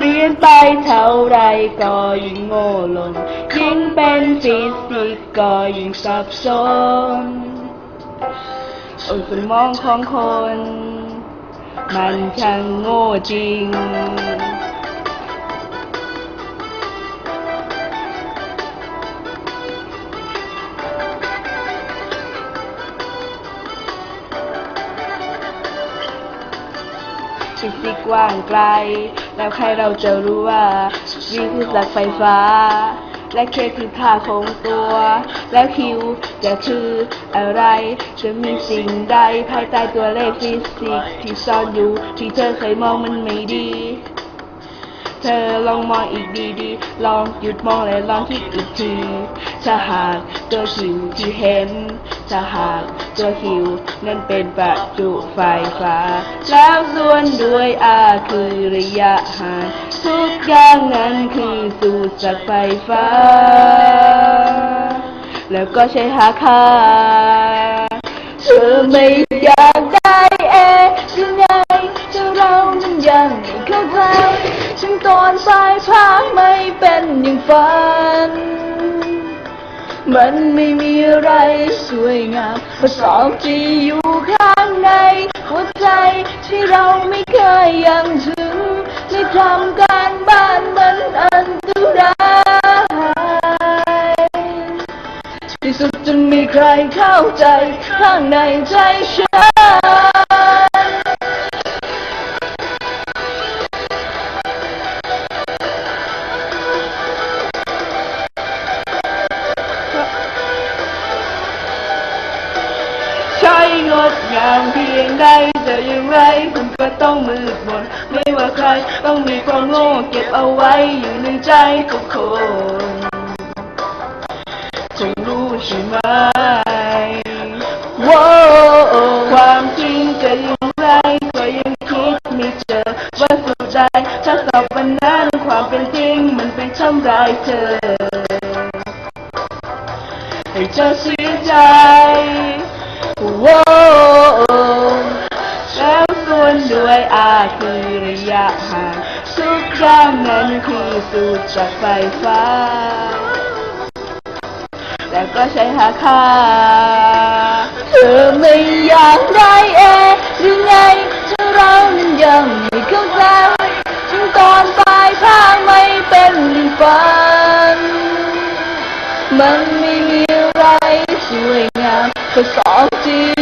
เรียนไปเท่าไรก็ยิ่งโง่ลนยิ่งเป็นฟิสิกส์ก็ยิ่งสับสนโอ้ยสมองของคน มันช่างโง่จริงฟิสิกส์กว้างไกล แล้วใครเราจะรู้ว่าวีคือหลักไฟฟ้า และเคคือค่าของตัว แล้วคิวจะคืออะไร จะมีสิ่งใดภายใต้ตัวเลขฟิสิกส์ที่ซ่อนอยู่ที่เธอเคยมองมันไม่ดี เธอลองมองอีกดีๆ ลองหยุดมองและลองคิดอีกที ถ้าหากตัวคิวที่เห็น ถ้าหากตัวคิวนั้นเป็นประจุไฟฟ้า แล้วส่วนด้วยอาคือระยะห่างทุกอย่างนั้นคือสูตรจากไฟฟ้า แล้วก็ใช้หาค่าเธอไม่อย มันไม่มีอะไรสวยงามเพราะสองที่อยู่ข้างใน หัวใจที่เราไม่เคยยังถึงในทำการบ้านมันอันตรายที่สุดจะมีใครเข้าใจข้างในใจฉันามเพียงใดจะอย่างไรคุณก็ต้องมืดมนไม่ว่าใครต้องมีความโง่เก็บเอาไว้อยู่ในใจทุกคนคงรู้ใช่ไหมว้าความจริงจะอย่างไรก็ยังคิดไม่เจอว่าสุดท้ายถ้าสอบวันนั้นความเป็นจริงมันไปทำร้ายเธอให้เธอเสียใจางนั้นคือสูตรจากไฟฟ้า แต่ก็ใช้หาค่า เธอไม่อยากได้เอหรือไงถ้าเรานั้นยังไม่เข้าใจจึงตอนปลายทางไม่เป็นฝัน มันไม่มีอะไรสวยงามก็สอบที่